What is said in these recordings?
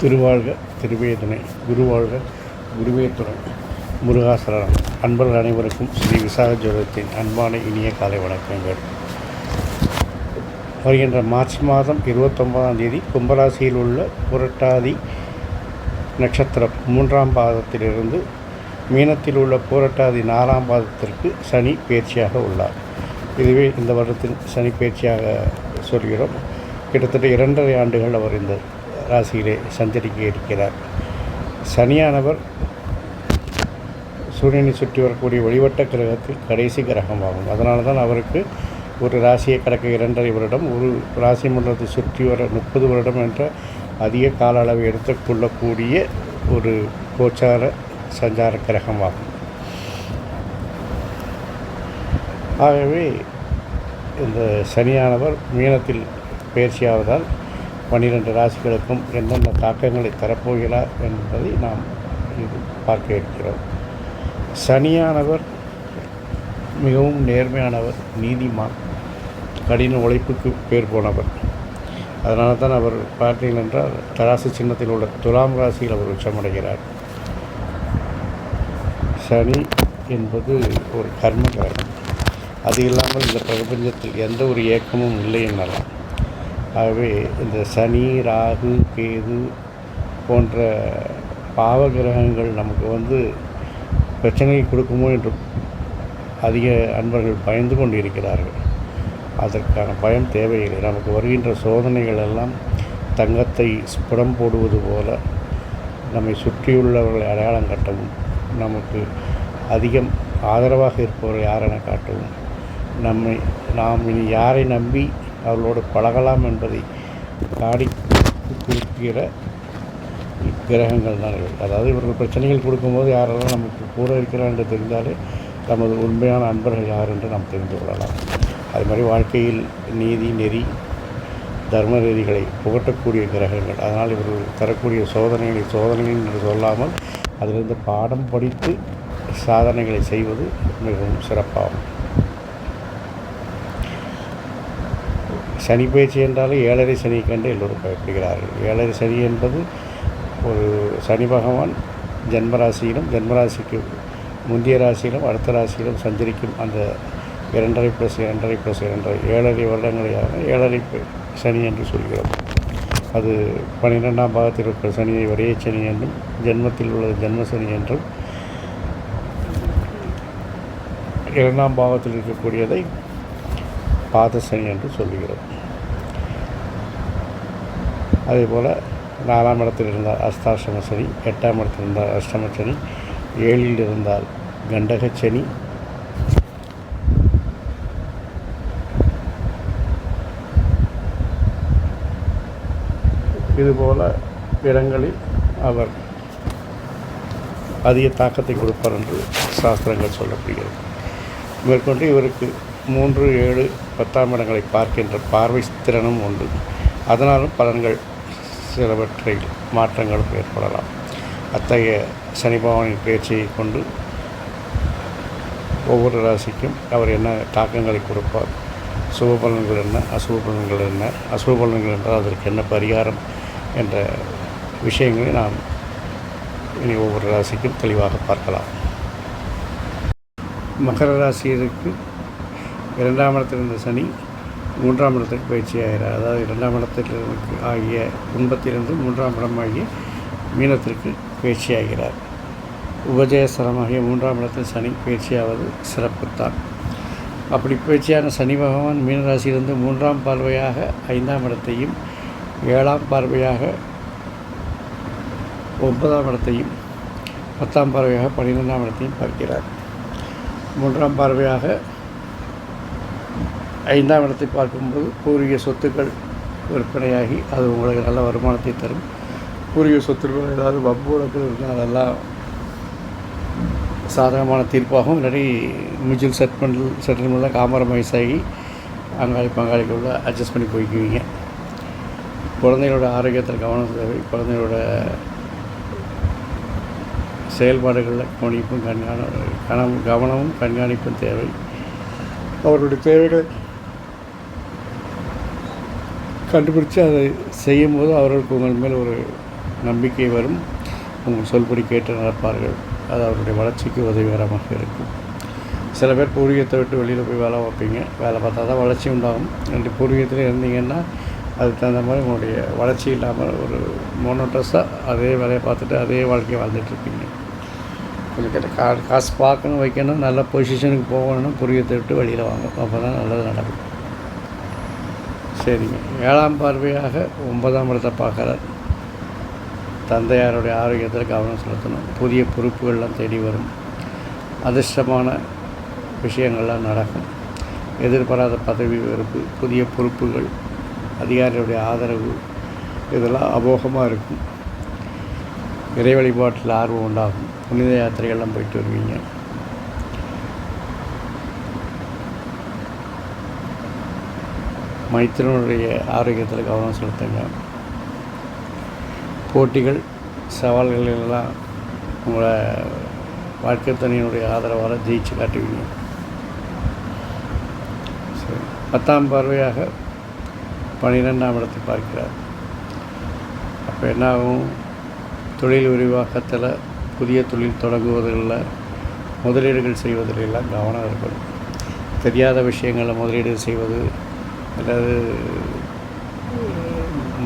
திருவாழ்க திருவேதனை குருவாழ்க குருவே துணை. முருகாசரணம் அன்பர்கள் அனைவருக்கும் ஸ்ரீ விசாக ஜோதத்தின் அன்பான இனிய காலை வணக்கங்கள். வருகின்ற மார்ச் மாதம் இருபத்தொன்பதாம் தேதி கும்பராசியில் உள்ள புரட்டாதி நட்சத்திரம் மூன்றாம் பாதத்திலிருந்து மீனத்தில் உள்ள பூரட்டாதி நாலாம் பாதத்திற்கு சனி பயிற்சியாக உள்ளார். இதுவே இந்த வருடத்தின் சனி பயிற்சியாக சொல்கிறோம். கிட்டத்தட்ட இரண்டரை ஆண்டுகள் அவர் இந்த ராசியிலே சஞ்சரிக்க இருக்கிறார். சனியானவர் சூரியனை சுற்றி வரக்கூடிய வழிவட்ட கிரகத்தில் கடைசி கிரகமாகும் அதனால தான் அவருக்கு ஒரு ராசியை கடக்க இரண்டரை வருடம் ஒரு ராசி மன்றத்தை சுற்றி வர முப்பது வருடம் என்ற அதிக கால அளவை எடுத்துக்கொள்ளக்கூடிய ஒரு கோச்சார சஞ்சார கிரகமாகும் ஆகவே இந்த சனியானவர் மீனத்தில் பயிற்சியாவதால் பன்னிரெண்டு ராசிகளுக்கும் எந்தெந்த தாக்கங்களை தரப்போகிறார் என்பதை நாம் இது பார்க்க இருக்கிறோம். சனியானவர் மிகவும் நேர்மையானவர் நீதிமான் கடின உழைப்புக்கு பேர் போனவர். அதனால தான் அவர் பார்த்தீர்கள் என்றால் தராசு சின்னத்தில் உள்ள துலாம் ராசியில் அவர் உச்சமடைகிறார். சனி என்பது ஒரு கர்ம கிரகம். அது இல்லாமல் இந்த பிரபஞ்சத்தில் எந்த ஒரு இயக்கமும் இல்லை என்னலாம் ஆகவே இந்த சனி ராகு கேது போன்ற பாவ கிரகங்கள் நமக்கு வந்து பிரச்சனையை கொடுக்குமோ என்று அதிக அன்பர்கள் பயந்து கொண்டு இருக்கிறார்கள் அதற்கான பயம் தேவையில்லை. நமக்கு வருகின்ற சோதனைகள் எல்லாம் தங்கத்தை ஸ்புடம் போடுவது போல நம்மை சுற்றியுள்ளவர்களை அடையாளம் காட்டவும் நமக்கு அதிகம் ஆதரவாக இருப்பவரை யாரென காட்டவும் நம்மை நாம் இனி யாரை நம்பி அவர்களோடு பழகலாம் என்பதை காடி கொடுக்கிற கிரகங்கள் தான் அதாவது இவர்கள் பிரச்சனைகள் கொடுக்கும்போது யாரெல்லாம் நமக்கு கூட இருக்கிறார் என்று தெரிந்தாலே நமது உண்மையான அன்பர்கள் யார் என்று நாம் தெரிந்து கொள்ளலாம். அது மாதிரி வாழ்க்கையில் நீதி நெறி தர்ம நெறிகளை புகட்டக்கூடிய கிரகங்கள். அதனால் இவர்கள் தரக்கூடிய சோதனைகளை சோதனைகள் என்று சொல்லாமல் அதிலிருந்து பாடம் படித்து சாதனைகளை செய்வது மிகவும் சிறப்பாகும். சனி பயிற்சி என்றாலே ஏழரை சனி கண்டு எல்லோரும் பயப்படுகிறார்கள். ஏழரை சனி என்பது ஒரு சனி பகவான் ஜென்மராசியிலும் ஜென்மராசிக்கு முந்தைய ராசியிலும் அடுத்த ராசியிலும் சஞ்சரிக்கும் அந்த இரண்டரை ப்ளஸ் இரண்டரை ப்ளஸ் இரண்டரை ஏழரை வருடங்களையாக ஏழரை சனி என்று சொல்கிறோம். அது பன்னிரெண்டாம் பாகத்தில் இருக்கிற சனியை ஒரே சனி என்றும் ஜென்மத்தில் உள்ள ஜென்ம சனி என்றும் இரண்டாம் பாவத்தில் இருக்கக்கூடியதை பாத சனி என்று சொல்லுகிறோம் அதே போல் நாலாம் இடத்தில் இருந்தால் அஸ்தாசிரம சனி எட்டாம் இடத்தில் இருந்தால் அஷ்டம சனி ஏழில் இருந்தால் கண்டக சனி இதுபோல இடங்களில் அவர் அதிக தாக்கத்தை கொடுப்பார் என்று சாஸ்திரங்கள் சொல்லப்படுகிறது. மேற்கொண்டு இவருக்கு மூன்று ஏழு பத்தாம் இடங்களை பார்க்கின்ற பார்வை திறனும் உண்டு. அதனாலும் பலன்கள் சிலவற்றில் மாற்றங்களும் ஏற்படலாம். அத்தகைய சனிபவனின் பகவானின் கொண்டு ஒவ்வொரு ராசிக்கும் அவர் என்ன தாக்கங்களை கொடுப்பார்? சுப பலன்கள் என்ன? அசுப பலன்கள் என்ன? அசுப பலன்கள் என்றால் அதற்கு என்ன பரிகாரம் என்ற விஷயங்களை நாம் இனி ஒவ்வொரு ராசிக்கும் தெளிவாக பார்க்கலாம். மகர ராசியிற்கு இரண்டாம் இடத்தில் இருந்த சனி மூன்றாம் இடத்துக்கு பயிற்சி ஆகிறார். அதாவது இரண்டாம் இடத்திலிருந்து ஆகிய கும்பத்திலிருந்து மூன்றாம் இடமாகிய மீனத்திற்கு பயிற்சி ஆகிறார். உபஜயஸ்தலமாகிய மூன்றாம் இடத்தில் சனி பயிற்சியாவது சிறப்புத்தான். அப்படி பயிற்சியான சனி பகவான் மீனராசியிலிருந்து மூன்றாம் பார்வையாக ஐந்தாம் இடத்தையும் ஏழாம் பார்வையாக ஒன்பதாம் இடத்தையும் பத்தாம் பார்வையாக பன்னிரெண்டாம் இடத்தையும் பார்க்கிறார். மூன்றாம் பார்வையாக ஐந்தாம் இடத்தை பார்க்கும்போது பூர்வீக சொத்துக்கள் விற்பனையாகி அது உங்களுக்கு நல்ல வருமானத்தை தரும். பூர்வீக சொத்துக்கள் ஏதாவது வம்பு வழக்கு இருந்தால் அதெல்லாம் சாதகமான தீர்ப்பாகும் இல்லாட்டி மியூச்சுவல் செட்டில்மெண்ட் செட்டில்மெண்ட்டில் காம்ப்ரமைஸ் ஆகி அங்காளி பங்காளிக்குள்ள அட்ஜஸ்ட் பண்ணி போய்க்குவீங்க. குழந்தைகளோட ஆரோக்கியத்தில் கவனம் தேவை. குழந்தைகளோட செயல்பாடுகளில் கவனிப்பும் கண்காண கவனம் கவனமும் கண்காணிப்பும் தேவை. அவர்களுடைய தேவைகள் கண்டுபிடிச்சு அதை செய்யும்போது அவர்களுக்கு உங்கள் மேல் ஒரு நம்பிக்கை வரும். உங்கள் சொல்படி கேட்டு நடப்பார்கள். அது அவருடைய வளர்ச்சிக்கு உதவிகரமாக இருக்கும். சில பேர் பூர்வீகத்தை விட்டு வெளியில் போய் வேலை பார்ப்பீங்க. வேலை பார்த்தா தான் வளர்ச்சி உண்டாகும். ரெண்டு பூர்வீகத்தில் இருந்தீங்கன்னா அதுக்கு தகுந்த மாதிரி உங்களுடைய வளர்ச்சி இல்லாமல் ஒரு மோனோட்டஸாக அதே வேலையை பார்த்துட்டு அதே வாழ்க்கையை வாழ்ந்துட்டுருப்பீங்க கொஞ்சம் கிட்ட கா காசு பார்க்கணும் வைக்கணும் நல்ல பொசிஷனுக்கு போகணும் பூர்வீகத்தை விட்டு வெளியில் வாங்க. அப்போ தான் நல்லது நடக்கும். சரிங்க. ஏழாம் பார்வையாக ஒன்பதாம் இடத்தை பார்க்குறார். தந்தையாருடைய ஆரோக்கியத்தில் கவனம் செலுத்தணும். புதிய பொறுப்புகள்லாம் தேடி வரும். அதிர்ஷ்டமான விஷயங்கள்லாம் நடக்கும். எதிர்பாராத பதவி வெறுப்பு புதிய பொறுப்புகள் அதிகாரியுடைய ஆதரவு இதெல்லாம் அமோகமாக இருக்கும். இறை வழிபாட்டில் ஆர்வம் உண்டாகும். புனித யாத்திரைகள்லாம் போயிட்டு வருவீங்க. மைத்திரனுடைய ஆரோக்கியத்தில் கவனம் செலுத்துங்க. போட்டிகள் சவால்கள் எல்லாம் உங்களை வாழ்க்கை துணையினுடைய ஆதரவால் ஜெயிச்சு காட்டுவீங்க. சரி பத்தாம் பார்வையாக பன்னிரெண்டாம் இடத்தை பார்க்கிறார். அப்போ என்ன ஆகும்? தொழில் விரிவாக்கத்தில் புதிய தொழில் தொடங்குவதில் முதலீடுகள் செய்வதில் எல்லாம் கவனம் இருக்கணும். தெரியாத விஷயங்களில் முதலீடு செய்வது அல்லது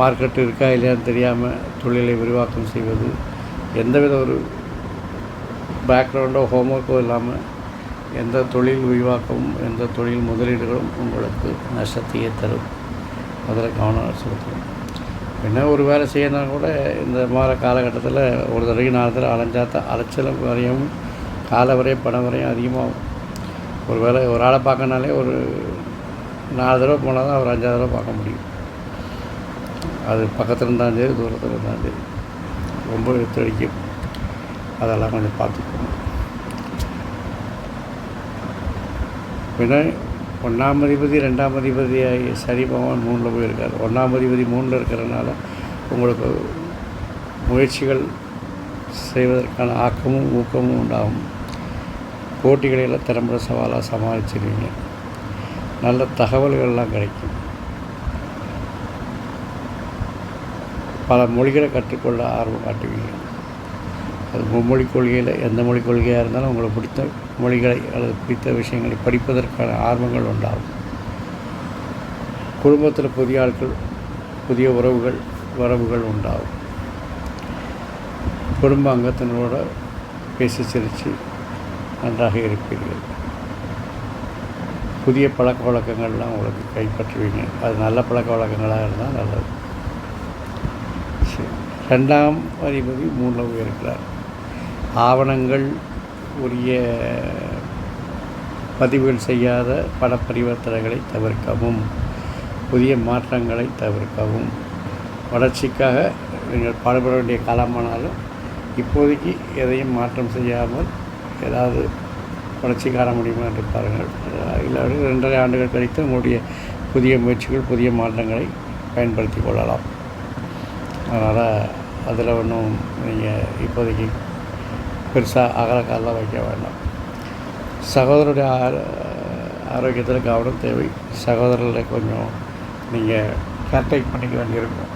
மார்க்கெட் இருக்கா இல்லையான்னு தெரியாமல் தொழிலை விரிவாக்கம் செய்வது எந்தவித ஒரு பேக்ரவுண்டோ ஹோம்ஒர்க்கோ இல்லாமல் எந்த தொழில் விரிவாக்கமும் எந்த தொழில் முதலீடுகளும் உங்களுக்கு நஷ்டத்தையே தரும். அதில் கவனம் செலுத்தணும் என்ன ஒரு வேலை செய்யணும் கூட இந்த மாதிரி காலகட்டத்தில் ஒரு தடவைக்கு நாலு தடவை அலைஞ்சா தான் அலைச்சலும் வரையும் கால வரையும் பணம் வரையும் அதிகமாகும். ஒரு வேலை ஒரு ஆளை பார்க்கனாலே ஒரு நாலு தடவை போனால் தான் அவர் அஞ்சாவது தடவை பார்க்க முடியும். அது பக்கத்தில் இருந்தாலும் சரி தூரத்தில் இருந்தாலும் சரி. ரொம்ப இழுத்தடிக்கும் அதெல்லாம் கொஞ்சம் பார்த்துக்கணும். பின்ன ஒன்றாம் அதிபதி ரெண்டாம் அதிபதி சரிபவன் பகவான் மூணில் போயிருக்கார். ஒன்றாம் அதிபதி மூணில் இருக்கிறனால உங்களுக்கு முயற்சிகள் செய்வதற்கான ஆக்கமும் ஊக்கமும் உண்டாகும். போட்டிகளையெல்லாம் திறம்பட சவாலாக சமாளிச்சிருவீங்க. நல்ல தகவல்கள்லாம் கிடைக்கும். பல மொழிகளை கற்றுக்கொள்ள ஆர்வம் காட்டுவீங்க அது மும்மொழி கொள்கையில் எந்த மொழி கொள்கையாக இருந்தாலும் உங்களுக்கு பிடித்த மொழிகளை அல்லது பிடித்த விஷயங்களை படிப்பதற்கான ஆர்வங்கள் உண்டாகும். குடும்பத்தில் புதிய ஆட்கள் புதிய உறவுகள் உறவுகள் உண்டாகும். குடும்ப அங்கத்தினரோட பேசி சிரித்து நன்றாக இருப்பீர்கள். புதிய பழக்க வழக்கங்கள்லாம் உங்களுக்கு கைப்பற்றுவீங்க. அது நல்ல பழக்க வழக்கங்களாக இருந்தால் நல்லது. சரி. ரெண்டாம் அதிபதி மூணில் உயர்கிறார் ஆவணங்கள் உரிய பதிவுகள் செய்யாத பண பரிவர்த்தனைகளை தவிர்க்கவும் புதிய மாற்றங்களை தவிர்க்கவும். வளர்ச்சிக்காக நீங்கள் பாடுபட வேண்டிய காலமானாலும் இப்போதைக்கு எதையும் மாற்றம் செய்யாமல் ஏதாவது வளர்ச்சி காண முடியுமா என்று பாருங்கள். இல்லை ரெண்டரை ஆண்டுகள் கழித்து உங்களுடைய புதிய முயற்சிகள் புதிய மாற்றங்களை பயன்படுத்தி கொள்ளலாம். அதனால் அதில் ஒன்றும் நீங்கள் இப்போதைக்கு பெருசாக அகலக்காலெலாம் வைக்க வேண்டாம். சகோதரருடைய ஆரோ ஆரோக்கியத்தில் கவனம் தேவை. சகோதரர்களை கொஞ்சம் நீங்கள் கேர்டேக் பண்ணிக்க வேண்டியிருக்கும்.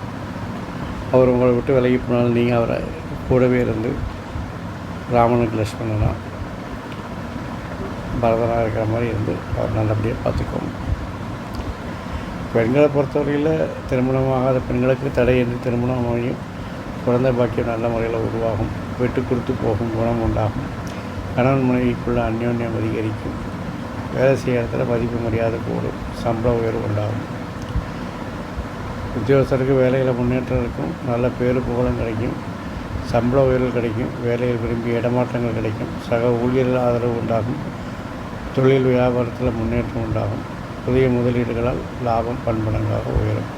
அவர் உங்களை விட்டு விலகி போனாலும் நீங்கள் அவரை கூடவே இருந்து ராமனுக்கு லட்சுமணனா பரதனாக இருக்கிற மாதிரி இருந்து அவர் நல்லபடியாக பார்த்துக்கோங்க பெண்களை பொறுத்தவரையில் திருமணமாகாத பெண்களுக்கு தடையின்றி திருமணம் அமையும். குழந்தை பாக்கியம் நல்ல முறையில் உருவாகும். விட்டு கொடுத்து போகும் குணம் உண்டாகும். கணவன் மனைவிக்குள்ள அந்யோன்யம் அதிகரிக்கும். வேலை செய்கிற இடத்துல மதிப்பு மரியாதை கூடும். சம்பள உயர்வு உண்டாகும். உத்தியோகஸ்தருக்கு வேலையில் முன்னேற்றம் இருக்கும். நல்ல பேரு புகழும் கிடைக்கும். சம்பள உயர்வு கிடைக்கும். வேலையில் விரும்பிய இடமாற்றங்கள் கிடைக்கும். சக ஊழியர்கள் ஆதரவு உண்டாகும். தொழில் வியாபாரத்தில் முன்னேற்றம் உண்டாகும். புதிய முதலீடுகளால் லாபம் பன்மடங்காக உயரும்.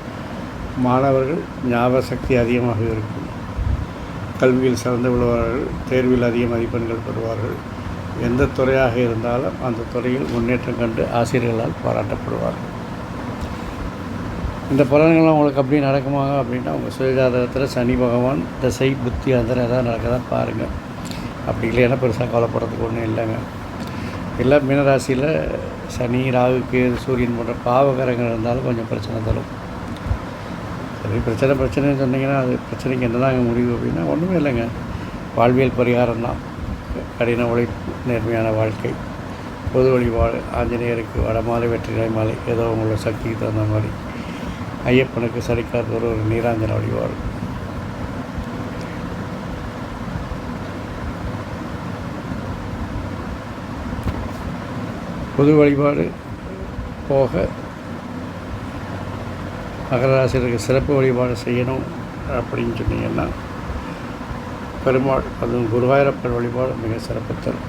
மாணவர்கள் ஞாபக சக்தி அதிகமாக இருக்கும். கல்வியில் சிறந்து விழுவார்கள் தேர்வில் அதிக மதிப்பெண்கள் பெறுவார்கள். எந்த துறையாக இருந்தாலும் அந்த துறையில் முன்னேற்றம் கண்டு ஆசிரியர்களால் பாராட்டப்படுவார்கள். இந்த பலன்கள்லாம் உங்களுக்கு அப்படியே நடக்குமா அப்படின்னா உங்கள் சுயஜாதகத்தில் சனி பகவான் திசை புத்தி அதில் எதாவது நடக்கதான் பாருங்கள் அப்படி இல்லைன்னா பெருசாக கவலைப்படுறதுக்கு ஒன்றும் இல்லைங்க. இல்லை மீனராசியில் சனி ராகு சூரியன் போன்ற பாவகரங்கள் இருந்தாலும் கொஞ்சம் பிரச்சனை தரும். சரி பிரச்சனை பிரச்சனைன்னு சொன்னீங்கன்னா அது பிரச்சனைக்கு என்னதாங்க முடிவு அப்படின்னா ஒன்றுமே இல்லைங்க. வாழ்வியல் பரிகாரம் தான். கடின உழைப்பு நேர்மையான வாழ்க்கை. பொது வழிபாடு ஆஞ்சநேயருக்கு வடமாலை வெற்றிலை மாலை ஏதோ உங்களோட சக்திக்கு தகுந்த மாதிரி. ஐயப்பனுக்கு சரிக்காத ஒரு நீராஞ்சன வழிபாடு. பொது வழிபாடு போக மகராசிரியருக்கு சிறப்பு வழிபாடு செய்யணும் அப்படின்னு சொன்னீங்கன்னா பெருமாள் அதுவும் குருவாயூரப்பன் வழிபாடு மிக சிறப்பு தரும்.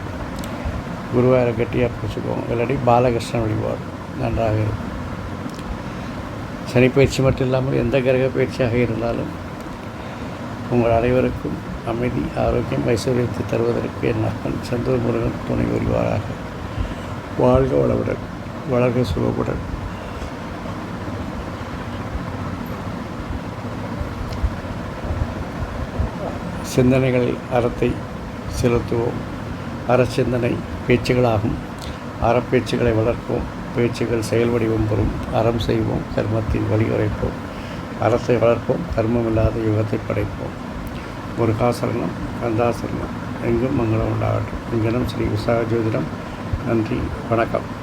குருவாயூரை கட்டியாக பிடிச்சிக்குவோம். இல்லாட்டி பாலகிருஷ்ணன் வழிபாடு நன்றாக இருக்கும். சனிப்பயிற்சி மட்டும் இல்லாமல் எந்த கிரக பயிற்சியாக இருந்தாலும் உங்கள் அனைவருக்கும் அமைதி ஆரோக்கியம் ஐஸ்வர்யத்தை தருவதற்கு என் மகன் செந்தூர் முருகன் துணை புரிவாராக. வாழ்க வளமுடன் வளர்க சுகமுடன். சிந்தனைகள் அறத்தை செலுத்துவோம். அறச்சிந்தனை பேச்சுகளாகும். அறப்பேச்சுகளை வளர்ப்போம். பேச்சுகள் செயல் வடிவம் பெறும். அறம் செய்வோம். கர்மத்தின் வழியுரைப்போம் அறத்தை வளர்ப்போம். கர்மமில்லாத யுகத்தை படைப்போம். முருகாசரணம் கந்தாசரணம் எங்கும் மங்களம் உண்டாகட்டும். இங்கனம் ஸ்ரீ விசாக ஜோதிடம் நன்றி வணக்கம்.